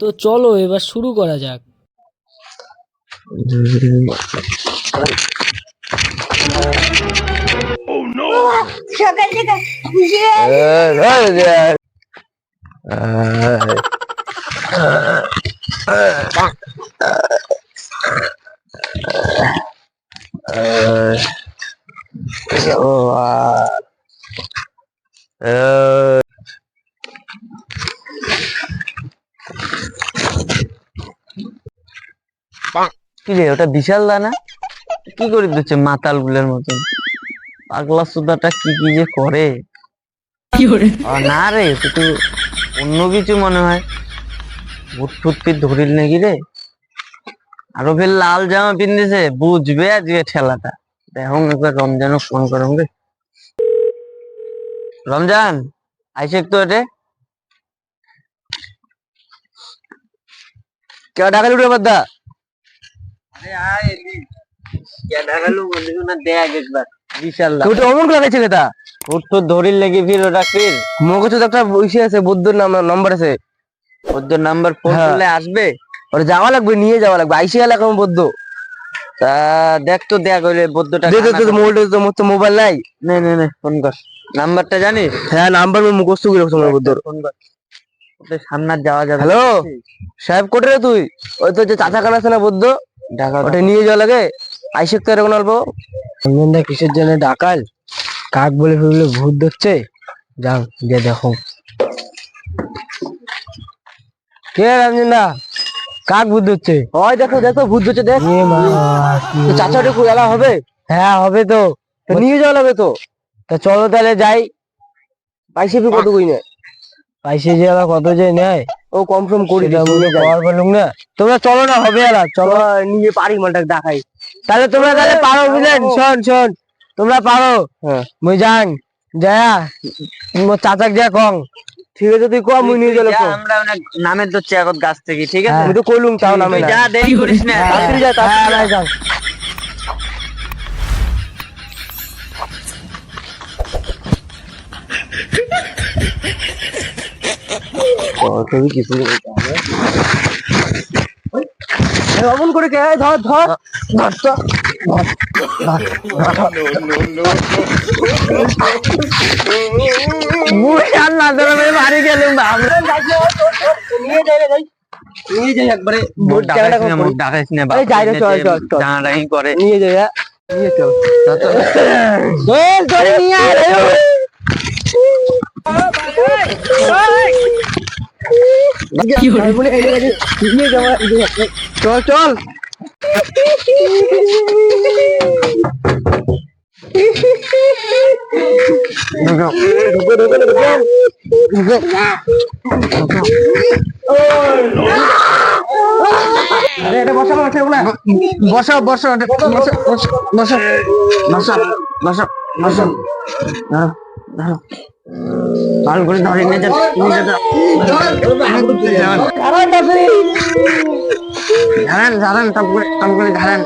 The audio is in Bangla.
তো চলো এবার শুরু করা যাক। সকাল থেকে যে কি রে ওটা বিশাল দানা কি করে দিচ্ছে মাতাল গুলের মতন পাগলা সুদাটা কি কি যে করে? না রে এটা তো অন্য কিছু মনে হয়। ভূত ফুট ফিট ধরিল নাকি রে? আরও ফের লাল জামা পিন্দিছে বুঝবে আজকে ঠেলাটা। দেখো একবার রমজান ফোন করো রে। রমজান আইসে তো এটে কে ডাকালি উঠে বাদ্দা আরে আয় এলি। কে ডাকালু বন্ধু না দেখ একবার। বিশাল ওটা অমন করে গেছে কেতা উঠ তো লেগে ফির ওটা ফির। মগজ তো একটা বসে আছে বৌদ্ধর নাম নম্বর আছে। ওর নাম্বার ফোন হ্যাঁ। করলে আসবে? ওটা যাওয়া লাগবে নিয়ে যাওয়া লাগবে। আইসি এলাকা বৌদ্ধ। তা দেখ তো দেখ ওই তো মোবাইল নাই। নে নে নে ফোন কর। নাম্বারটা জানিস? হ্যাঁ নাম্বার আমি মুখস্থ করে রাখছি আমার বৌদ্ধর। ফোন কর। সামনে যাওয়া যাবে হ্যালো? সাহেব কোটে তুই? ওই তো যে চাচা ঢাকা ওটা নিয়ে যাওয়া লাগে? আইসে তো এরকম অল্প। কিসের জন্য ডাকাল? কাক বলে ফেললে ভূত দেখছে যাও গিয়ে দেখো। কে রঞ্জনদা কাক ভূত হচ্ছে ওই দেখো দেখো ভূত হচ্ছে দেখ। তো চাচা ওটা এলা হবে? হ্যাঁ হবে তো। নিয়ে যাওয়া লাগবে তো? তা চলো তাহলে যাই। পাইসে কত কই না পাইসে যে আবার কত যে নেয়। ও কম সম করি পেলুম না তোমরা চলো না হবে আলা চলো। নিয়ে পারি মালটা দেখাই। তাহলে তোমরা তাহলে পারো বুঝলেন শোন শোন তোমরা পারো। মুই যাং যায়া চাচাক যা কং। ঠিক আছে তুই কম মুই নিয়ে চলে আমরা অনেক নামের ধরছি এখন গাছ থেকে ঠিক আছে আমি তো কইলুম তাও নামে যা দেরি করিস না তাড়াতাড়ি যা তাড়াতাড়ি যাও অমন করে কে ধর ধর ধর তো মুই আর না ধরে গেলুম আমরা নিয়ে যাই ভাই নিয়ে যাই একবারে ভোট জায়গাটা করি। ডাকাইস না, এই যাই রে, চল, চল, চল। ডাঙাডাঙি করে। নিয়ে যাই? নিয়ে চল। চল ধরে নিয়ে আয় রে চল চল। বসা বসা বসা বসা বসা বসা বসা ভালো করে ধরে নিয়ে যা নিয়ে যা ধারান ধারান টপ করে টপ করে ধারান